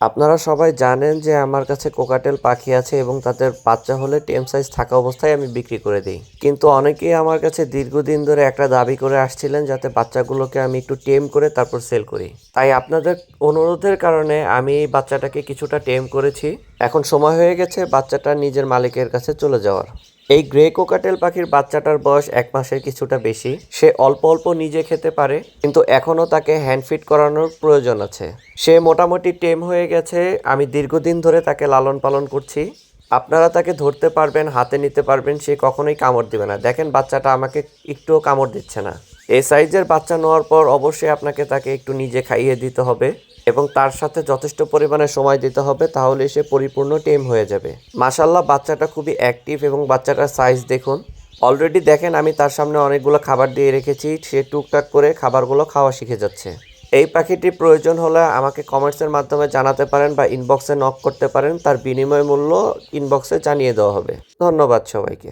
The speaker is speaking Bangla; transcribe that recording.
আপনারা সবাই জানেন যে আমার কাছে কোকাটেল পাখি আছে এবং তাদের বাচ্চা হলে টেম সাইজ থাকা অবস্থায় আমি বিক্রি করে দিই। কিন্তু অনেকেই আমার কাছে দীর্ঘদিন ধরে একটা দাবি করে আসছিলেন যাতে বাচ্চাগুলোকে আমি একটু টেম করে তারপর সেল করি। তাই আপনাদের অনুরোধের কারণে আমি এই বাচ্চাটাকে কিছুটা টেম করেছি। এখন সময় হয়ে গেছে বাচ্চাটা নিজের মালিকের কাছে চলে যাওয়ার। এই গ্রে কোকাটেল পাখির বাচ্চাটার বয়স এক মাসের কিছুটা বেশি। সে অল্প অল্প নিজে খেতে পারে, কিন্তু এখনও তাকে হ্যান্ড ফিট করানোর প্রয়োজন আছে। সে মোটামুটি টেম হয়ে গেছে, আমি দীর্ঘদিন ধরে তাকে লালন পালন করছি। আপনারা তাকে ধরতে পারবেন, হাতে নিতে পারবেন, সে কখনোই কামড় দিবে না। দেখেন বাচ্চাটা আমাকে একটুও কামড় দিচ্ছে না। এই সাইজের বাচ্চা নেওয়ার পর অবশ্যই আপনাকে তাকে একটু নিজে খাইয়ে দিতে হবে এবং তার সাথে যথেষ্ট পরিমাণে সময় দিতে হবে, তাহলে সে পরিপূর্ণ টেম হয়ে যাবে। মাশাল্লাহ বাচ্চাটা খুবই অ্যাক্টিভ এবং বাচ্চাটার সাইজ দেখুন। অলরেডি দেখেন, আমি তার সামনে অনেকগুলো খাবার দিয়ে রেখেছি, সে টুকটাক করে খাবারগুলো খাওয়া শিখে যাচ্ছে। এই পাখিটির প্রয়োজন হলে আমাকে কমেন্টসের মাধ্যমে জানাতে পারেন বা ইনবক্সে নক করতে পারেন, তার বিনিময় মূল্য ইনবক্সে জানিয়ে দেওয়া হবে। ধন্যবাদ সবাইকে।